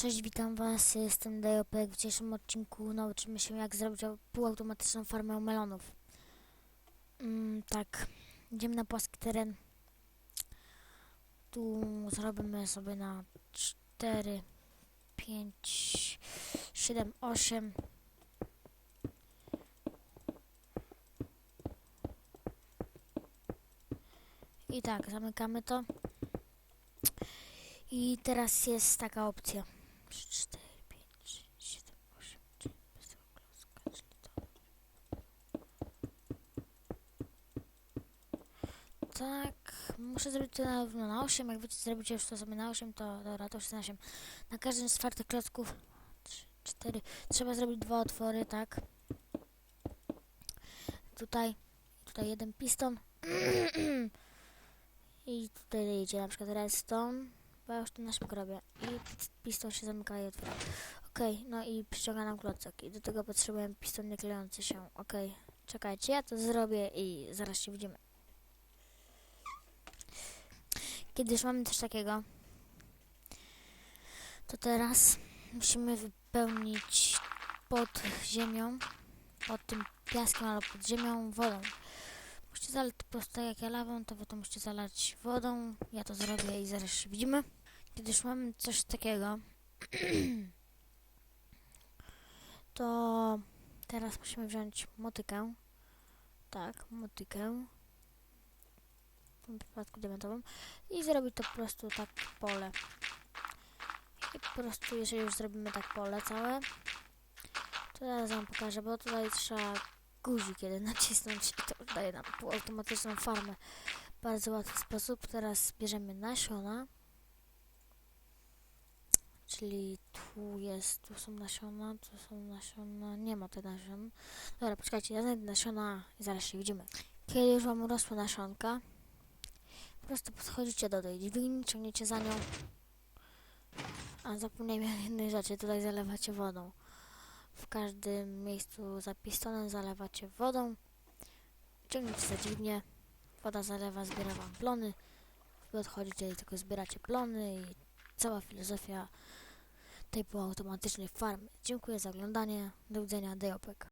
Cześć, witam was, jestem Dejopek. W dzisiejszym odcinku nauczymy się jak zrobić au- półautomatyczną farmę melonów. Mm, tak, idziemy na płaski teren. Tu zrobimy sobie na 4, 5, 7, 8. I tak, zamykamy to. I teraz jest taka opcja. 3, 4, 5, 6, 7, 8, 9, bez tego klocka, czyli to. Tak, muszę zrobić to na, no, na 8. Jak wiecie, zrobicie już to sobie na 8, to dobra, to już na 8. Na każdym z czwartych klocków 3, 4. Trzeba zrobić dwa otwory, tak. Tutaj, tutaj jeden piston. I tutaj idzie na przykład redstone. Bo ja już to na szybko robię. I piston się zamyka i otwiera. Okej, no i przyciąga nam klocek. I do tego potrzebujemy piston nie klejący się. Okej, czekajcie, ja to zrobię i zaraz się widzimy. Kiedy już mamy coś takiego, to teraz musimy wypełnić pod ziemią, pod tym piaskiem albo pod ziemią wodą. Musicie zalać po prostu tak jak ja lawą, to wy to musicie zalać wodą. Ja to zrobię i zaraz się widzimy. Kiedy już mamy coś takiego, to teraz musimy wziąć motykę. Tak, motykę. W tym przypadku diamentową. I zrobić to po prostu tak pole. I po prostu, jeżeli już zrobimy tak pole całe, to teraz wam pokażę, bo tutaj trzeba guzik kiedy nacisnąć i to daje nam półautomatyczną farmę. Bardzo łatwy sposób. Teraz bierzemy nasiona. Czyli tu jest, tu są nasiona, tu są nasiona, nie ma tych nasion. Dobra, poczekajcie, ja znajdę nasiona i zaraz się widzimy. Kiedy już wam urosły nasionka, po prostu podchodzicie do tej dźwigni, ciągniecie za nią. A zapomniałem jednej rzeczy, tutaj zalewacie wodą. W każdym miejscu za pistonem zalewacie wodą. Ciągniecie za dźwignię, woda zalewa, zbiera wam plony. Wy odchodzicie i tylko zbieracie plony i cała filozofia tej półautomatycznej farmy. Dziękuję za oglądanie. Do widzenia, Deopek.